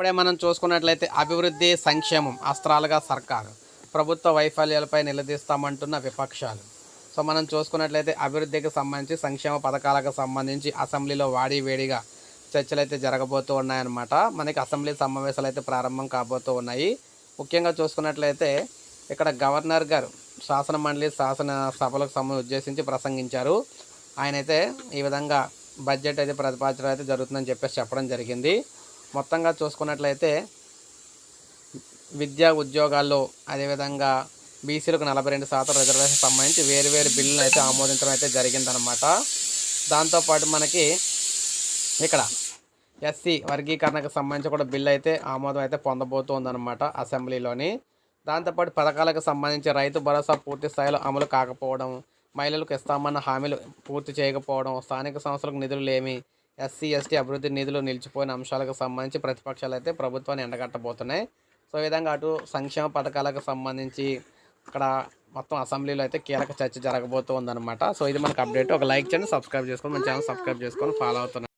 ఇప్పుడే మనం చూసుకున్నట్లయితే అభివృద్ధి సంక్షేమం అస్త్రాలుగా సర్కారు. ప్రభుత్వ వైఫల్యాలపై నిలదీస్తామంటున్న విపక్షాలు. సో మనం చూసుకున్నట్లయితే అభివృద్ధికి సంబంధించి సంక్షేమ పథకాలకు సంబంధించి అసెంబ్లీలో వాడి వేడిగా చర్చలు అయితే జరగబోతూ ఉన్నాయన్నమాట. మనకి అసెంబ్లీ సమావేశాలు అయితే ప్రారంభం కాబోతూ ఉన్నాయి. ముఖ్యంగా చూసుకున్నట్లయితే ఇక్కడ గవర్నర్ గారు శాసన మండలి శాసన సభలకు సంబంధించి ఉద్దేశించి ప్రసంగించారు. ఆయన అయితే ఈ విధంగా బడ్జెట్ అయితే ప్రతిపాదించడం అయితే జరుగుతుందని చెప్పేసి చెప్పడం జరిగింది. మొత్తంగా చూసుకున్నట్లయితే విద్యా ఉద్యోగాల్లో అదేవిధంగా బీసీలకు నలభై రెండు శాతం రిజర్వేషన్ సంబంధించి వేరు వేరు బిల్లులు అయితే ఆమోదించడం అయితే జరిగిందనమాట దాంతోపాటు మనకి ఇక్కడ ఎస్సీ వర్గీకరణకు సంబంధించి కూడా బిల్లు అయితే ఆమోదం అయితే పొందబోతోందనమాట అసెంబ్లీలోని. దాంతోపాటు పథకాలకు సంబంధించి రైతు భరోసా పూర్తి స్థాయిలో అమలు కాకపోవడం మహిళలకు ఇస్తామన్న హామీలు పూర్తి చేయకపోవడం స్థానిక సంస్థలకు నిధులు లేమి ఎస్సీ ఎస్టీ అభివృద్ధి నిధులు నిలిచిపోయిన అంశాలకు సంబంధించి ప్రతిపక్షాలు అయితే ప్రభుత్వాన్ని ఎండగట్టబోతున్నాయి. సో ఈ విధంగా అటు సంక్షేమ పథకాలకు సంబంధించి అక్కడ మొత్తం అసెంబ్లీలో అయితే కీలక చర్చ జరగబోతోందన్నమాట. సో ఇది మనకు అప్డేట్. ఒక లైక్ చేయండి సబ్స్క్రైబ్ చేసుకొని మన ఛానల్ సబ్స్క్రైబ్ చేసుకొని ఫాలో అవుతున్నాను